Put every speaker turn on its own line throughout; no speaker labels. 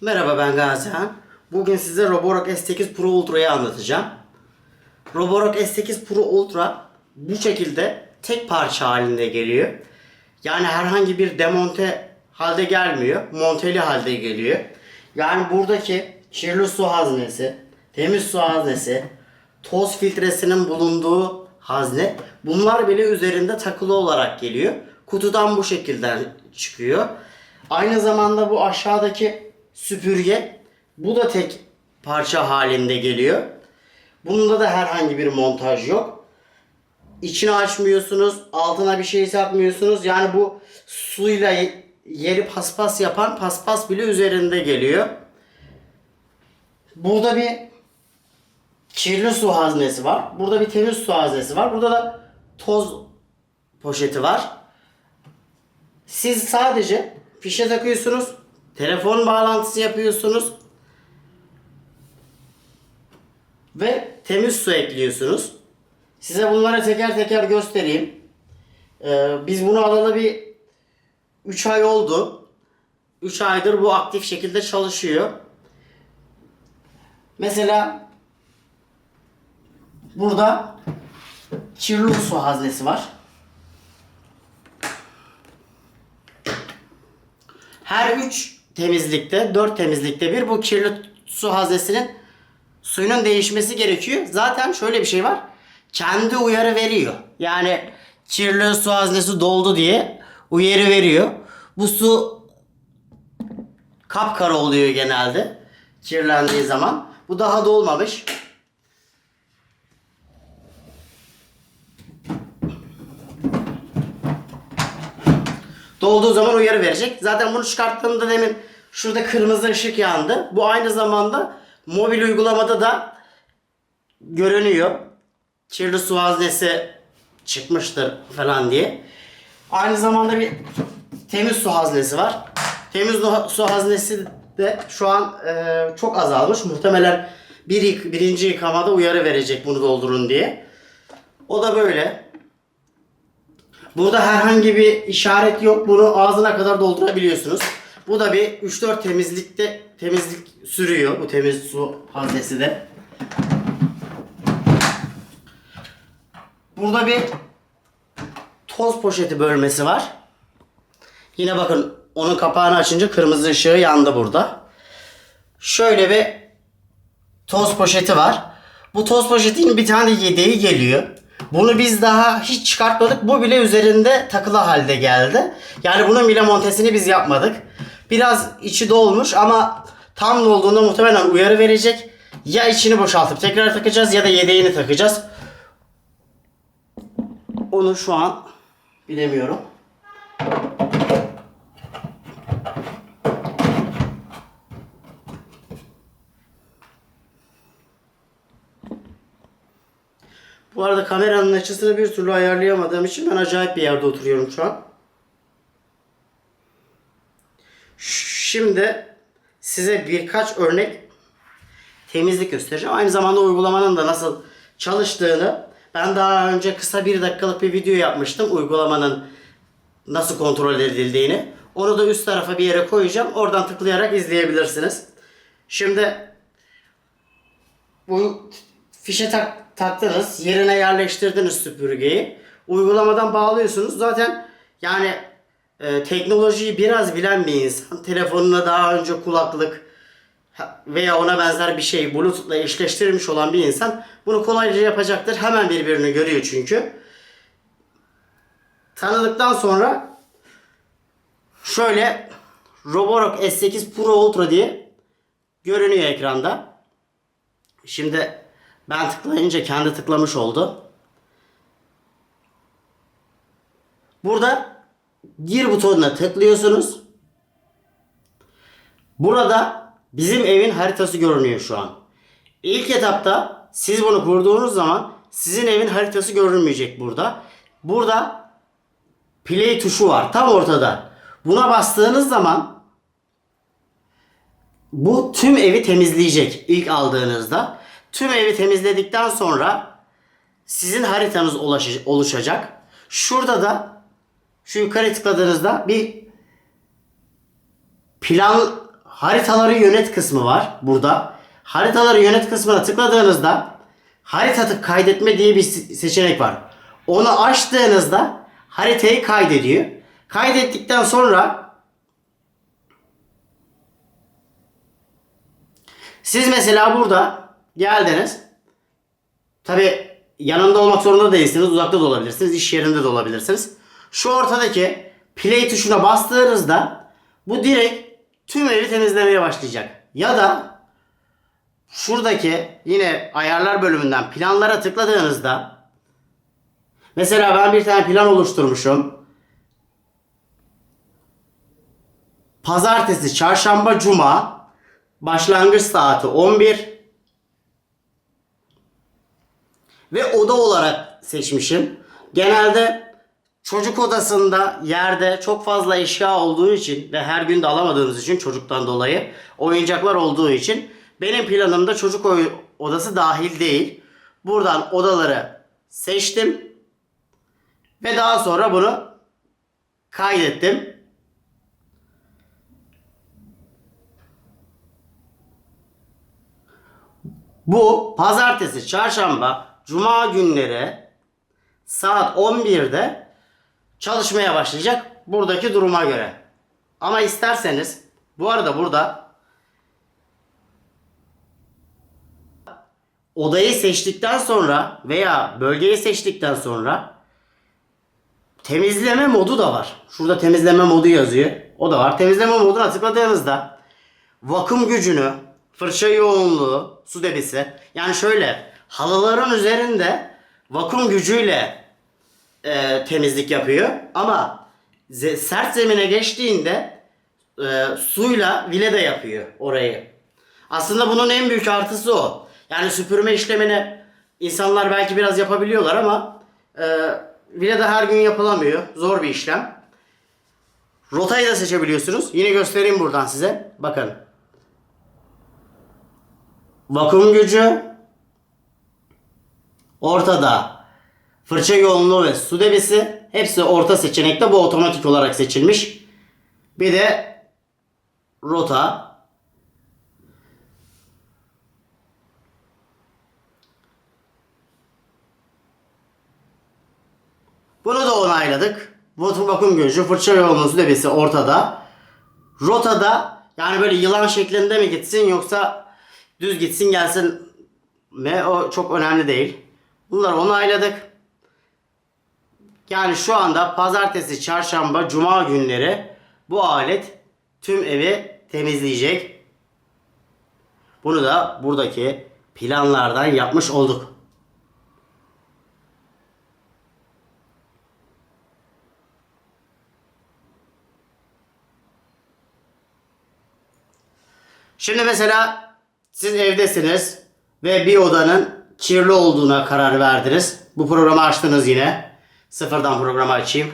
Merhaba ben Gazihan. Bugün size Roborock S8 Pro Ultra'yı anlatacağım. Roborock S8 Pro Ultra bu şekilde tek parça halinde geliyor. Yani herhangi bir demonte halde gelmiyor. Monteli halde geliyor. Yani buradaki kirli su haznesi, temiz su haznesi, toz filtresinin bulunduğu hazne bunlar bile üzerinde takılı olarak geliyor. Kutudan bu şekilde çıkıyor. Aynı zamanda bu aşağıdaki süpürge bu da tek parça halinde geliyor. Bunda da herhangi bir montaj yok. İçini açmıyorsunuz, altına bir şey yapmıyorsunuz. Yani bu suyla ye- yeri paspas yapan paspas bile üzerinde geliyor. Burada bir kirli su haznesi var. Burada bir temiz su haznesi var. Burada da toz poşeti var. Siz sadece fişe takıyorsunuz. Telefon bağlantısı yapıyorsunuz. Ve temiz su ekliyorsunuz. Size bunları teker teker göstereyim. Ee, biz bunu alalı bir 3 ay oldu. 3 aydır bu aktif şekilde çalışıyor. Mesela burada kirli su haznesi var. Her 3 temizlikte, 4 temizlikte bir bu kirli su haznesinin suyunun değişmesi gerekiyor. Zaten şöyle bir şey var. Kendi uyarı veriyor. Yani kirli su haznesi doldu diye uyarı veriyor. Bu su kapkara oluyor genelde kirlendiği zaman. Bu daha dolmamış. Dolduğu zaman uyarı verecek. Zaten bunu çıkarttığımda demin şurada kırmızı ışık yandı. Bu aynı zamanda mobil uygulamada da görünüyor. Kirli su haznesi çıkmıştır falan diye. Aynı zamanda bir temiz su haznesi var. Temiz su- haznesi de şu an e, çok azalmış. Muhtemelen bir, birinci yıkamada uyarı verecek bunu doldurun diye. O da böyle. Burada herhangi bir işaret yok. Bunu ağzına kadar doldurabiliyorsunuz. Bu da bir 3-4 temizlikte temizlik sürüyor bu temiz su haznesi de. Burada bir toz poşeti bölmesi var. Yine bakın onun kapağını açınca kırmızı ışığı yandı burada. Şöyle bir toz poşeti var. Bu toz poşetin bir tane yedeği geliyor. Bunu biz daha hiç çıkartmadık. Bu bile üzerinde takılı halde geldi. Yani bunun bile montesini biz yapmadık. Biraz içi dolmuş ama tam dolduğunda muhtemelen uyarı verecek. Ya içini boşaltıp tekrar takacağız ya da yedeğini takacağız. Onu şu an bilemiyorum. Bu arada kameranın açısını bir türlü ayarlayamadığım için ben acayip bir yerde oturuyorum şu an. Şimdi size birkaç örnek temizlik göstereceğim. Aynı zamanda uygulamanın da nasıl çalıştığını ben daha önce kısa bir dakikalık bir video yapmıştım. Uygulamanın nasıl kontrol edildiğini. Onu da üst tarafa bir yere koyacağım. Oradan tıklayarak izleyebilirsiniz. Şimdi bu fişe tak, taktınız, yerine yerleştirdiniz süpürgeyi. Uygulamadan bağlıyorsunuz. Zaten yani e, teknolojiyi biraz bilen bir insan, telefonuna daha önce kulaklık veya ona benzer bir şey Bluetooth'la eşleştirilmiş olan bir insan bunu kolayca yapacaktır. Hemen birbirini görüyor çünkü. Tanıdıktan sonra şöyle Roborock S8 Pro Ultra diye görünüyor ekranda. Şimdi ben tıklayınca kendi tıklamış oldu. Burada gir butonuna tıklıyorsunuz. Burada bizim evin haritası görünüyor şu an. İlk etapta siz bunu kurduğunuz zaman sizin evin haritası görünmeyecek burada. Burada play tuşu var tam ortada. Buna bastığınız zaman bu tüm evi temizleyecek ilk aldığınızda. Tüm evi temizledikten sonra sizin haritanız oluşacak. Şurada da şu yukarı tıkladığınızda bir plan haritaları yönet kısmı var burada. Haritaları yönet kısmına tıkladığınızda harita kaydetme diye bir se- seçenek var. Onu açtığınızda haritayı kaydediyor. Kaydettikten sonra siz mesela burada geldiniz. Tabi yanında olmak zorunda değilsiniz. Uzakta da olabilirsiniz. iş yerinde de olabilirsiniz. Şu ortadaki play tuşuna bastığınızda bu direkt tüm evi temizlemeye başlayacak. Ya da şuradaki yine ayarlar bölümünden planlara tıkladığınızda mesela ben bir tane plan oluşturmuşum. Pazartesi, çarşamba, cuma başlangıç saati 11 ve oda olarak seçmişim. Genelde çocuk odasında yerde çok fazla eşya olduğu için ve her gün de alamadığımız için çocuktan dolayı oyuncaklar olduğu için benim planımda çocuk odası dahil değil. Buradan odaları seçtim ve daha sonra bunu kaydettim. Bu pazartesi, çarşamba, cuma günleri saat 11'de çalışmaya başlayacak buradaki duruma göre. Ama isterseniz bu arada burada odayı seçtikten sonra veya bölgeyi seçtikten sonra temizleme modu da var. Şurada temizleme modu yazıyor. O da var. Temizleme moduna tıkladığınızda vakum gücünü, fırça yoğunluğu, su debisi. Yani şöyle halıların üzerinde vakum gücüyle e, temizlik yapıyor. Ama ze- sert zemine geçtiğinde e, suyla vile de yapıyor orayı. Aslında bunun en büyük artısı o. Yani süpürme işlemini insanlar belki biraz yapabiliyorlar ama e, vile de her gün yapılamıyor. Zor bir işlem. Rotayı da seçebiliyorsunuz. Yine göstereyim buradan size. Bakın. Vakum gücü ortada. Fırça yoğunluğu ve su debisi hepsi orta seçenekte. Bu otomatik olarak seçilmiş. Bir de rota. Bunu da onayladık. Vakum vakum gücü, fırça yoğunluğu, su debisi ortada. Rotada yani böyle yılan şeklinde mi gitsin yoksa düz gitsin gelsin mi o çok önemli değil. Bunları onayladık. Yani şu anda pazartesi, çarşamba, cuma günleri bu alet tüm evi temizleyecek. Bunu da buradaki planlardan yapmış olduk. Şimdi mesela siz evdesiniz ve bir odanın kirli olduğuna karar verdiniz. Bu programı açtınız yine. Sıfırdan programı açayım.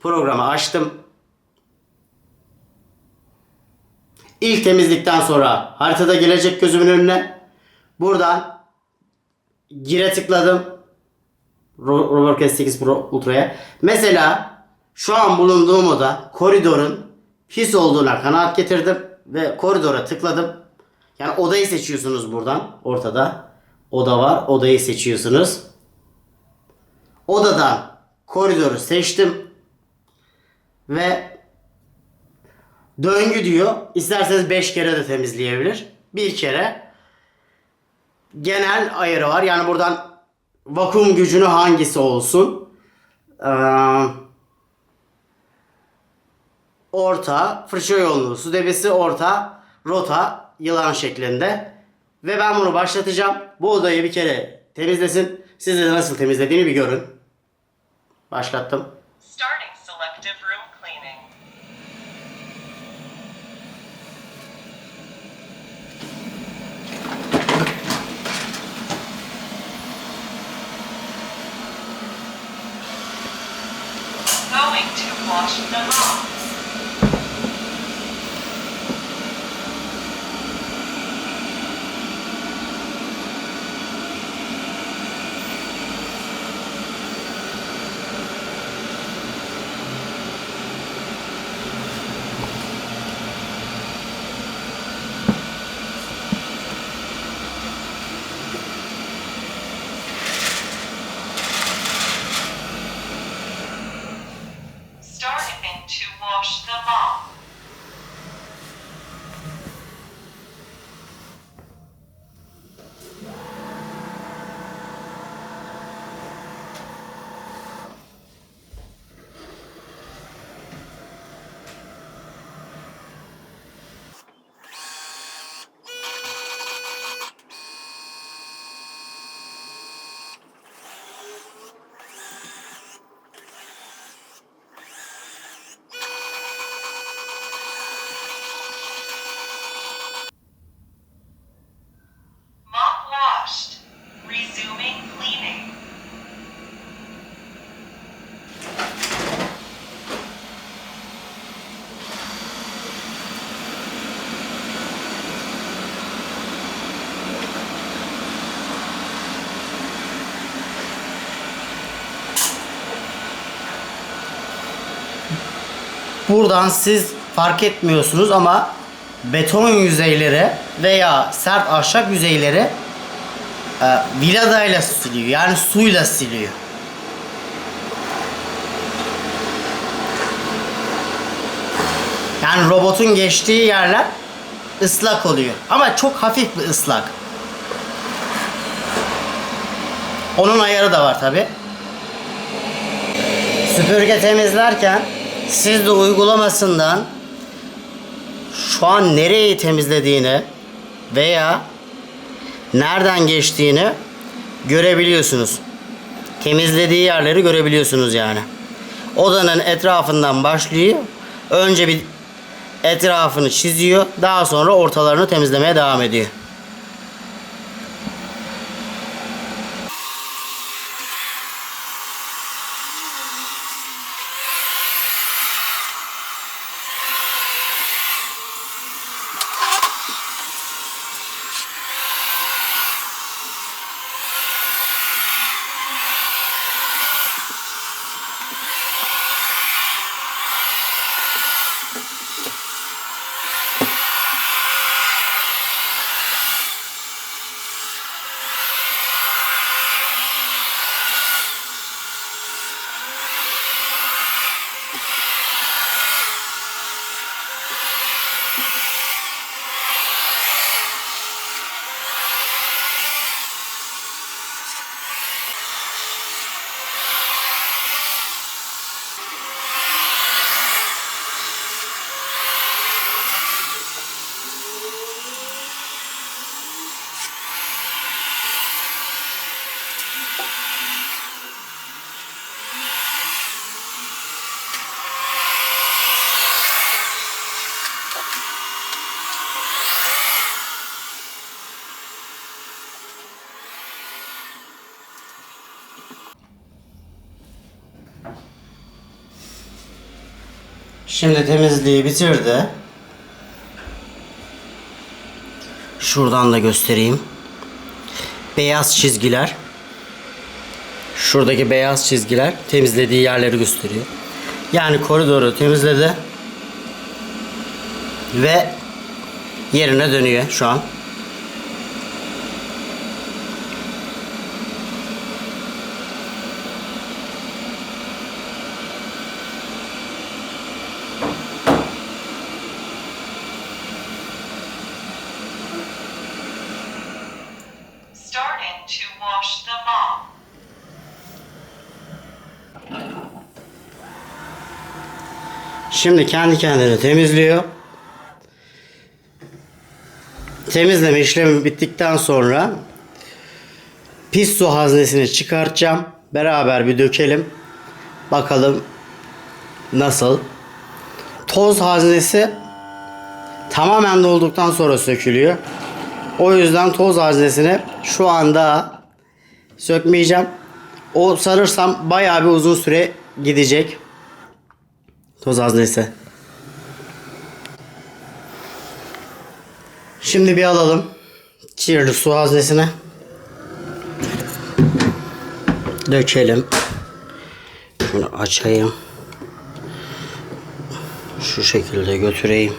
Programı açtım. İlk temizlikten sonra haritada gelecek gözümün önüne. Buradan gire tıkladım. Ro- Roborock S8 Pro Ultra'ya. Mesela şu an bulunduğum oda koridorun pis olduğuna kanaat getirdim ve koridora tıkladım. Yani odayı seçiyorsunuz buradan. Ortada oda var. Odayı seçiyorsunuz. Odadan koridoru seçtim. Ve döngü diyor. İsterseniz 5 kere de temizleyebilir. Bir kere genel ayarı var. Yani buradan vakum gücünü hangisi olsun? Ee, orta, fırça yoğunluğu, su debisi orta, rota, yılan şeklinde. Ve ben bunu başlatacağım. Bu odayı bir kere temizlesin. Siz de nasıl temizlediğini bir görün. Başlattım.
Starting selective room cleaning. Going to wash them off. wash them off. Mop washed. Resuming cleaning.
Buradan siz fark etmiyorsunuz ama beton yüzeyleri veya sert ahşap yüzeyleri e, viladayla siliyor. Yani suyla siliyor. Yani robotun geçtiği yerler ıslak oluyor. Ama çok hafif bir ıslak. Onun ayarı da var tabi. Süpürge temizlerken siz de uygulamasından şu an nereyi temizlediğini veya nereden geçtiğini görebiliyorsunuz. Temizlediği yerleri görebiliyorsunuz yani. Odanın etrafından başlıyor. Önce bir etrafını çiziyor. Daha sonra ortalarını temizlemeye devam ediyor. you Şimdi temizliği bitirdi. Şuradan da göstereyim. Beyaz çizgiler. Şuradaki beyaz çizgiler temizlediği yerleri gösteriyor. Yani koridoru temizledi. Ve yerine dönüyor şu an.
Starting to wash them off.
Şimdi kendi kendini temizliyor. Temizleme işlemi bittikten sonra pis su haznesini çıkartacağım. Beraber bir dökelim. Bakalım nasıl. Toz haznesi tamamen dolduktan sonra sökülüyor. O yüzden toz haznesini şu anda sökmeyeceğim. O sarırsam bayağı bir uzun süre gidecek. Toz haznesi. Şimdi bir alalım. Kirli su haznesine. Dökelim. Şunu açayım. Şu şekilde götüreyim.